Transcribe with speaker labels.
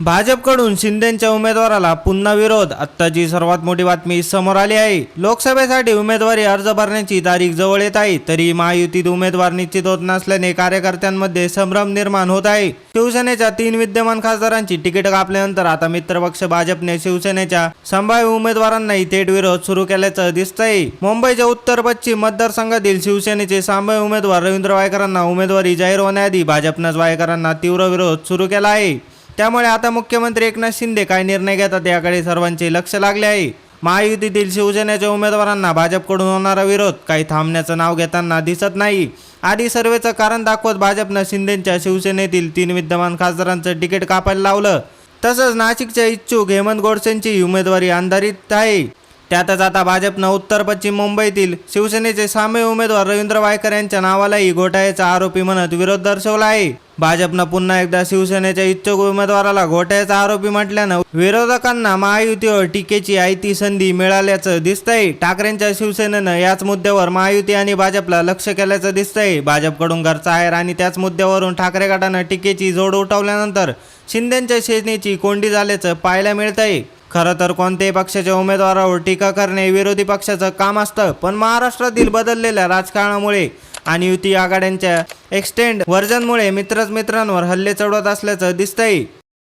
Speaker 1: भाजपकडून शिंदेच्या उमेदवाराला पुन्हा विरोध. आत्ताची सर्वात मोठी बातमी समोर आली आहे. लोकसभेसाठी उमेदवारी अर्ज भरण्याची तारीख जवळ येत आहे. तरी महायुतीत उमेदवार निश्चित होत नसल्याने कार्यकर्त्यांमध्ये संभ्रम निर्माण होत आहे. शिवसेनेच्या तीन विद्यमान खासदारांची तिकीट कापल्यानंतर आता मित्रपक्ष भाजपने शिवसेनेच्या संभाव्य उमेदवारांनाही थेट विरोध सुरू केल्याचं दिसतंय. मुंबईच्या उत्तर पश्चिम मतदारसंघातील शिवसेनेचे संभाव्य उमेदवार रवींद्र वायकरांना उमेदवारी जाहीर होण्याआधी भाजपनंच वायकरांना तीव्र विरोध सुरू केला आहे. त्यामुळे आता मुख्यमंत्री एकनाथ शिंदे काय निर्णय घेतात याकडे सर्वांचे लक्ष लागले आहे. महायुतीतील शिवसेनेच्या उमेदवारांना भाजपकडून होणारा विरोध काही थांबण्याचं नाव घेताना दिसत नाही. आधी सर्वेचं कारण दाखवत भाजपनं शिंदेच्या शिवसेनेतील तीन विद्यमान खासदारांचं तिकीट कापायला लावलं. तसंच नाशिकच्या इच्छुक हेमंत गोडसेंची उमेदवारी अंधारित आहे. त्यातच आता भाजपनं उत्तर पश्चिम मुंबईतील शिवसेनेचे सामे उमेदवार रवींद्र वायकर यांच्या नावालाही घोटाळ्याचा आरोपी म्हणत विरोध दर्शवला आहे. भाजपनं पुन्हा एकदा शिवसेनेच्या इच्छुक उमेदवाराला घोटाळ्याचा आरोपी म्हटल्यानं विरोधकांना महायुतीवर टीकेची आयती संधी मिळाल्याचं दिसतंय. ठाकरेंच्या शिवसेनेनं याच मुद्द्यावर महायुती आणि भाजपला लक्ष केल्याचं दिसतंय. भाजपकडून घरचा आहेर आणि त्याच मुद्द्यावरून ठाकरे गटानं टीकेची जोड उठवल्यानंतर शिंदेच्या सेनेची कोंडी झाल्याचं पाहायला मिळतंय. खरं तर कोणत्याही पक्षाच्या उमेदवारावर टीका करणे विरोधी पक्षाचं काम असतं पण महाराष्ट्रातील बदललेल्या राजकारणामुळे आणि युती आघाड्यांच्या एक्सटेंड व्हर्जनमुळे मित्रच मित्रांवर हल्ले चढवत असल्याचं दिसतंय.